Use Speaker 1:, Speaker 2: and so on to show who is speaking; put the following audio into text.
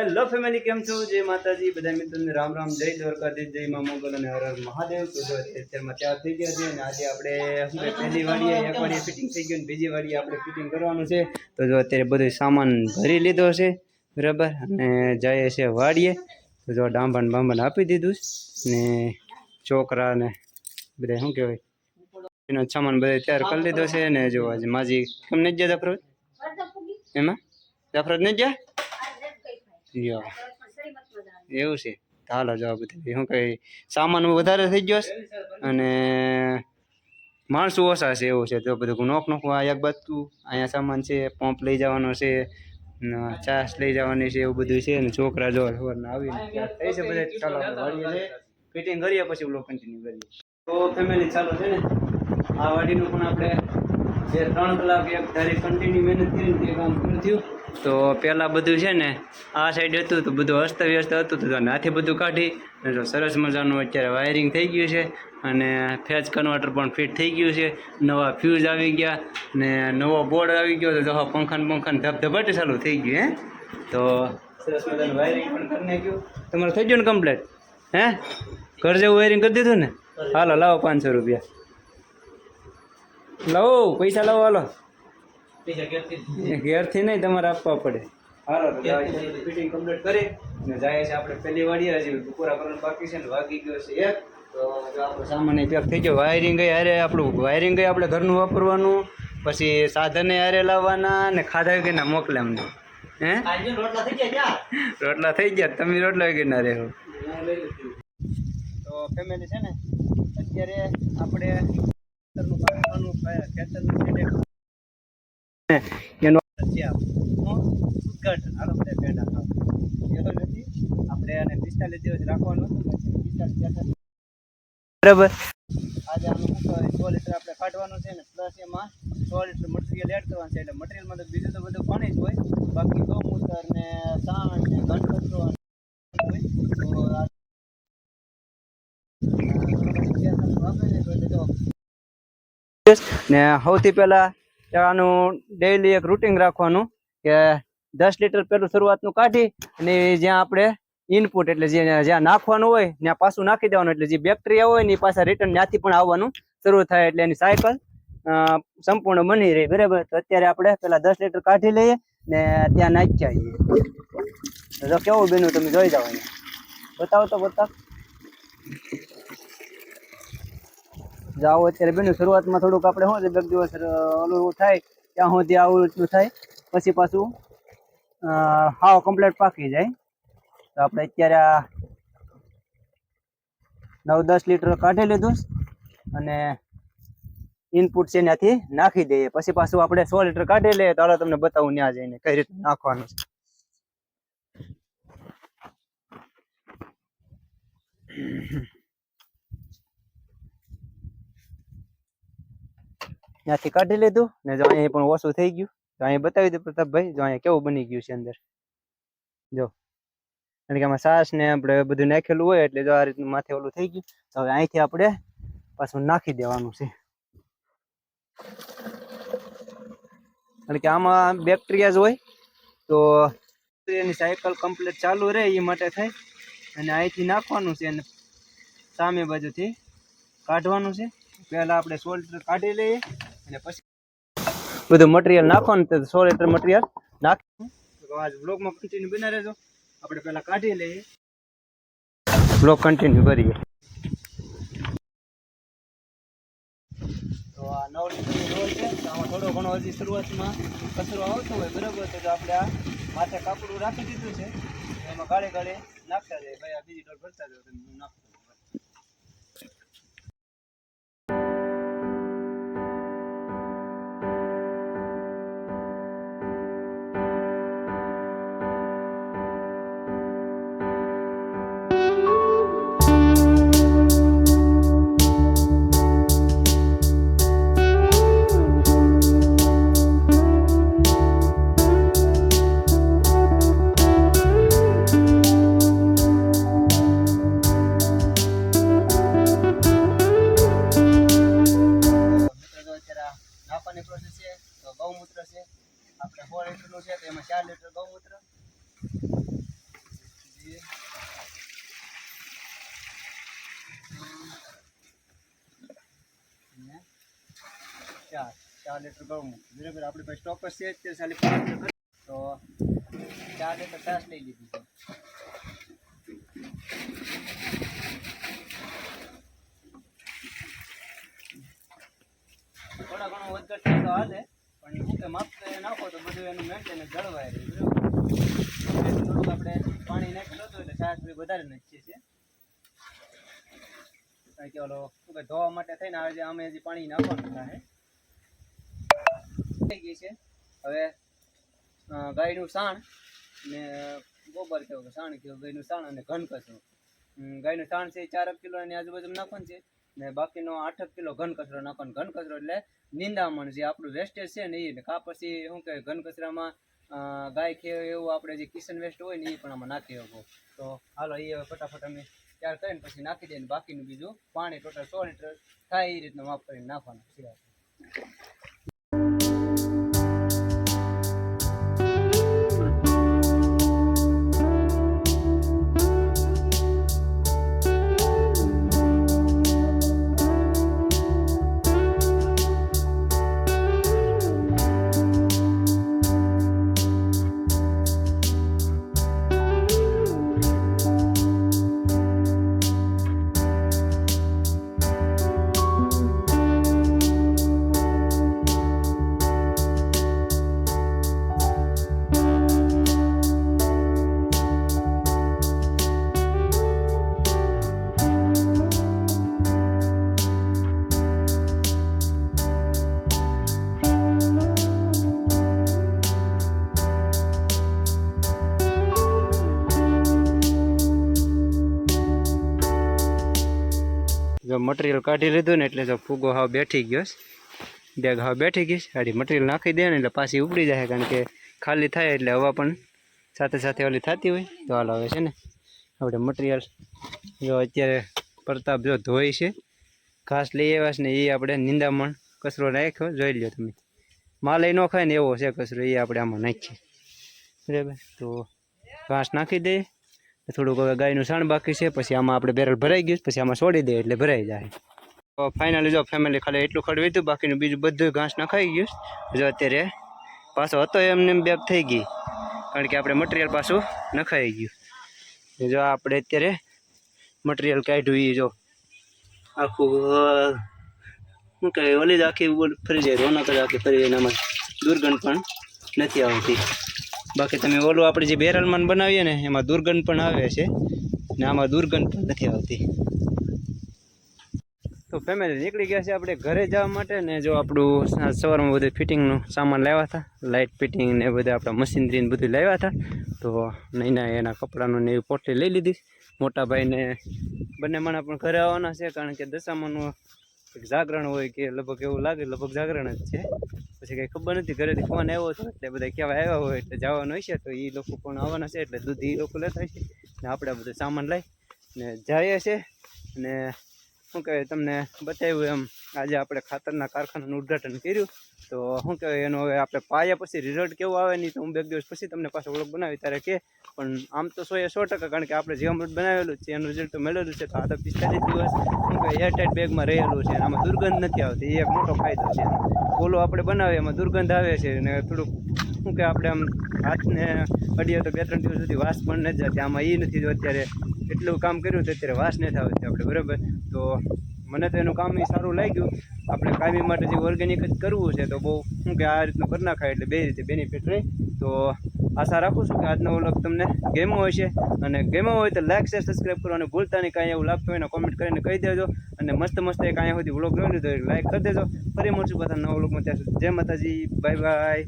Speaker 1: Hello family કેમ છો? જય માતાજી. બધા મિત્રોને રામ રામ. જય દ્વારકાધીશ જય મા મોગલ અને હર મહાદેવ. તો જો અત્યારમાં તૈયાર થઈ ગયા છે અને આજે આપણે શું પહેલી વાડીએ એક વાડીએ ફિટિંગ થઈ ગયું ને બીજી વાડીએ આપણે ફિટિંગ કરવાનું છે. તો જો અત્યારે બધો સામાન ભરી લીધો છે બરાબર? અને જઈએ છે વાડીએ. તો જો ડાંબાન બાંબાને આપી દીધું છે. ને છોકરાને બધા શું કહેવાય એનો સામાન બધો તૈયાર કરી લીધો છે. ને જો આજે માજી કેમ નથી ગયા જાફરોજ એમાં? જાફરોજ નથી ગયા? યો એવું છે. હાલો, જવાબ બધું શું કહે? સામાન વધારે થઈ ગયો છે? અને માણસો ઓછા છે, એવું છે. તો બધું નોક આ એક બાજુ, અહીંયા સામાન છે, પંપ લઈ જવાનો છે ચાસ લઈ જવાની છે, એવું બધું છે, ને છોકરા જો સવારના આવીને થઈ છે બધા? ચાલો ફિટિંગ કરીએ પછી બ્લોગ કન્ટિન્યુ કરીએ. તો ફેમિલી ચાલો છે ને, આ વાડીનું પણ આપણે જે ત્રણ કલાક એક ધારી કન્ટિન્યુ મહેનત કરીને તે કામ પૂરું થયું. તો પહેલાં બધું છે ને, આ સાઈડ હતું, તો બધું અસ્તવ્યસ્ત હતું, તો આથી બધું કાઢી તો સરસ મજાનું અત્યારે વાયરિંગ થઈ ગયું છે, અને ફેજ કન્વર્ટર પણ ફિટ થઈ ગયું છે, નવા ફ્યુઝ આવી ગયા, ને નવો બોર્ડ આવી ગયો, તો જો પંખાન પંખાને ધબધબટ ચાલુ થઈ ગયું, હે? તો સરસ મજાનું વાયરિંગ પણ કરી નાખ્યું. તમારે થઈ ગયું ને કમ્પ્લેટ હે? ઘર જેવું વાયરિંગ કરી દીધું ને? હાલો, લાવો પાંચસો રૂપિયા. લાવો, પૈસા લાવો, હાલો. ઘેરથી નહીં તમારે આપવા પડે. હાલો ફિટિંગ કમ્પ્લીટ કરી ને જાય છે આપણે પહેલી વાડીએ હજી પૂરા કરવાનું બાકી છે ને વાગી ગયો છે એક. તો આપણો સામાન્ય પેક થઈ ગયો. વાયરિંગ ગઈ હારે આપણું વાયરિંગ ગઈ આપણે ઘરનું વાપરવાનું પછી સાધને હારે લાવવાના ને ખાધા વગરના મોકલે અમને. હે? રોટલા થઈ ગયા તમે રોટલા વગરના રહેવો તો ફેમિલી છે ને અત્યારે આપણે ખેતરનું એનો આપણું ઉદ્ઘાટન હાલો બધા પેંડા ખાવ એનો નથી આપણે આને પિસ્તાલીસ દિવસ રાખવાનું હતું પછી પિસ્તાલીસ બરાબર આજે આનું સો લીટર આપણે કાઢવાનું છે ને પ્લસ એમાં સો લીટર મટીરિયલ એડ કરવાનું છે એટલે મટીરિયલમાં તો બીજું તો બધું પાણી જ હોય બાકી ગૌમૂત્ર ને સાણ ને ને સૌથી પહેલા આનું ડેઈલી એક રૂટિન રાખવાનું કે દસ લીટર પેલું શરૂઆતનું કાઢી અને જ્યાં આપણે ઇનપુટ એટલે જે જ્યાં નાખવાનું હોય ત્યાં પાછું નાખી દેવાનું. એટલે જે બેક્ટેરિયા હોય ને એ પાછા રિટર્ન ત્યાંથી પણ આવવાનું શરૂ થાય એટલે એની સાયકલ સંપૂર્ણ બની રહી. બરાબર? તો અત્યારે આપણે પેલા દસ લીટર કાઢી લઈએ ને ત્યાં નાખી આવીએ તો કેવું બેનું તમે જોઈ જાઓ બતાવો તો બતાવો. જાઓ અત્યારે બેનું શરૂઆતમાં થોડુંક આપણે શું બે દિવસ ઓલું થાય, ત્યાં સુધી આવું થાય, પછી પાછું હાવ કમ્પ્લેટ પાકી જાય. તો આપણે અત્યારે આ નવ દસ લીટર કાઢી લીધું અને ઇનપુટ છે ત્યાંથી નાખી દઈએ. પછી પાછું આપણે સો લીટર કાઢી લઈએ, તો તમને બતાવું ત્યાં જઈને કઈ રીતે નાખવાનું છે. ત્યાંથી કાઢી લીધું ને જો અહીંયા પણ ઓછું થઈ ગયું. તો અહીંયા બતાવી દઉં પ્રતાપભાઈ, જો અહીંયા કેવું બની ગયું છે અંદર. જો. કારણ કે આમાં સાસ ને આપણે બધું નાખેલું હોય એટલે જો આ રીતનું માથે ઓલું થઈ ગયું. તો હવે અહીંથી આપણે પાછું નાખી દેવાનું છે. કારણ કે આમાં બેક્ટેરિયા જ હોય તો એની સાયકલ કમ્પ્લીટ ચાલુ રહે એ માટે થાય. અને અહીંથી નાખવાનું છે અને સામે બાજુથી કાઢવાનું છે. પહેલા આપણે સો લીટર કાઢી લઈએ અને પછી બધું મટીરિયલ નાખવાનું તો સો લીટર મટીરિયલ નાખી. આજ બ્લોગમાં કન્ટિન્યુ બના રહેજો. આપણે પહેલા કાઢી લઈએ. બ્લોગ કન્ટિન્યુ કરીએ તો આ નવ લીટરની રોલ છે. તો આમાં થોડો ઘણો હજી શરૂઆતમાં કચરો આવતો હોય બરાબર? તો આપણે આ માથે કાપડું રાખી દીધું છે. એમાં ગાળે ગાળે નાખતા જાય. ભાઈ આ બીજી ડોલ ભરતા જાઓ નાખતો લીટર મૂક્યું બરાબર આપણી પાસે સ્ટોક જ છે તે ખાલી પાંચ લીટર તો ચાર લીટર છાશ લઈ લીધી છે. થોડા ઘણો હાલે, પણ શું કે માપ નાખો તો બધું એનું મેન્ટેનન્સ જળવાય રહે, બરાબર? થોડુંક આપણે પાણી નાખેલું હતું એટલે છાશ વધારે નાખીએ છીએ. કારણ કે કે ધોવા માટે થઈને આજે અમે હજી પાણી નાખવાનું થાય. થઈ ગઈ હવે ગાયનું સાણ ને ગોબર કેવું કે સાણ કેવું, ગાયનું સાણ અને ઘન કચરો ગાયનું સાણ છે એ ચાર કિલોની આજુબાજુ નાખવાનું છે. ને બાકીનો આઠ કિલો ઘન કચરો નાખવાનો. ઘન કચરો એટલે નિંદામણ જે આપણું વેસ્ટેજ છે ને એ કા પછી શું કહેવાય ઘન કચરામાં ગાય ખેવે એવું આપણે જે કિચન વેસ્ટ હોય ને એ પણ આમાં નાખી શકો. તો હાલો એ હવે ફટાફટ અમે તૈયાર કરીને પછી નાખી દઈએ બાકીનું બીજું પાણી ટોટલ સો લીટર થાય એ રીતનું માફ કરીને નાખવાનું છે. મટીરિયલ કાઢી લીધું ને એટલે જો ફૂગો હાવ બેઠી ગયો છે. બેગ હાવ બેઠી ગઈ છે. આડી મટીરિયલ નાખી દે ને એટલે પાછી ઉપડી જાય કારણ કે ખાલી થાય એટલે હવા પણ સાથે સાથે ઓલી થતી હોય. તો હાલ આવે છે ને આપણે મટીરિયલ જો અત્યારે પ્રતાપ જો ધોઈ છે. ઘાસ લઈ આવ્યા છે ને એ આપણે નિંદામણ કચરો નાખ્યો. જોઈ લ્યો તમે. માલ એ ન ખાય ને એવો છે કચરો એ આપણે આમાં નાખીએ. બરાબર? તો ઘાસ નાખી દઈએ. થોડુંક ગાયનું સાણ બાકી છે, પછી આમાં આપણે બેરલ ભરાઈ ગયું પછી આમાં છોડી દઈએ એટલે ભરાઈ જાય. તો ફાઇનલી જો ફેમિલી ખાલી એટલું ખડવી હતું, બાકીનું બીજું બધું ઘાસ નખાઈ ગયું જો અત્યારે પાછો હતો એમને એમ બેગ થઈ ગઈ, કારણ કે આપણે મટીરિયલ પાછું નખાઈ ગયું. જો આપણે અત્યારે મટીરિયલ કાઢ્યું એ જો. આખું શું કહે ઓલી જ આખી ફરી જાય, રોનક જ આખી ફરી જાય એનામાં દુર્ગંધ પણ નથી આવતી. બાકી તમે ઓલું આપણે જે બેરલમાં બનાવીએ ને, એમાં દુર્ગંધ પણ આવે છે. ને આમાં દુર્ગંધ પણ નથી આવતી. તો ફેમિલી નીકળી ગયા છે આપણે ઘરે જવા માટે ને જો આપણું સવારમાં બધું ફિટિંગનું સામાન લાવ્યા હતા લાઇટ ફિટિંગ ને બધા આપણા મશીનરી ને બધું લાવ્યા હતા. તો નહીંના એના કપડાનું ને એવી પોટલી લઈ લીધી. મોટા ભાઈને બંને માણા પણ ઘરે આવવાના છે, કારણ કે દશામાનું જાગરણ હોય કે લગભગ એવું લાગે, લગભગ જાગરણ જ છે. પછી કંઈ ખબર નથી, ઘરેથી ફોન આવ્યો હતો એટલે બધા કહેવા આવ્યા હોય એટલે જવાનું છે તો એ લોકો પણ આવવાના છે, એટલે દૂધ એ લોકો લેતા છે ને આપણે બધું સામાન લઈ, ને જઈએ છે અને શું કહેવાય, તમને બતાવ્યું એમ, આજે આપણે ખાતરના કારખાનાનું ઉદ્ઘાટન કર્યું. તો શું કહેવાય, એનું હવે આપણે પાયા પછી રિઝલ્ટ કેવું આવે નહીં તો હું બે દિવસ પછી તમને પાછો ઓળખ બનાવી ત્યારે કે. પણ આમ તો સો એ સો ટકા, કારણ કે આપણે જે અમૃત બનાવેલું છે, એનું રિઝલ્ટ તો મળેલું છે, તો આ તો પિસ્તાલીસ દિવસ શું કહેવાય એરટાઈટ બેગમાં રહેલું છે આમાં દુર્ગંધ નથી આવતી, એ એક મોટો ફાયદો છે. કોલો આપણે બનાવીએ એમાં દુર્ગંધ આવે છે અને થોડુંક શું કે આપણે આમ હાથને અડીએ તો બે ત્રણ દિવસ સુધી વાસ પણ નથી જતી આમાં એ નથી જો અત્યારે એટલું કામ કર્યું તો અત્યારે વાસ નથી આવતી આપણે, બરાબર? તો મને તો એનું કામ સારું લાગ્યું. આપણે કાયમી માટે જે ઓર્ગેનિક જ કરવું છે તો બહુ શું કે આ રીતનું કરી નાખાય એટલે બે રીતે બેનિફિટ રહે. તો આશા રાખું છું કે આજનો વ્લોગ તમને ગેમો છે અને ગેમો હોય તો લાઈક શેર સબસ્ક્રાઈબ કરવાનું ભૂલતા નહીં. કાંઈ એવું લાગતું હોય ને કોમેન્ટ કરીને કહી દેજો. અને મસ્ત મસ્ત એક અહીંયા સુધી વ્લોગ જોઈ લીધો લાઈક કરી દેજો. ફરી મળશું બધા નવા વ્લોગમાં ત્યાં સુધી. જય માતાજી. Bye bye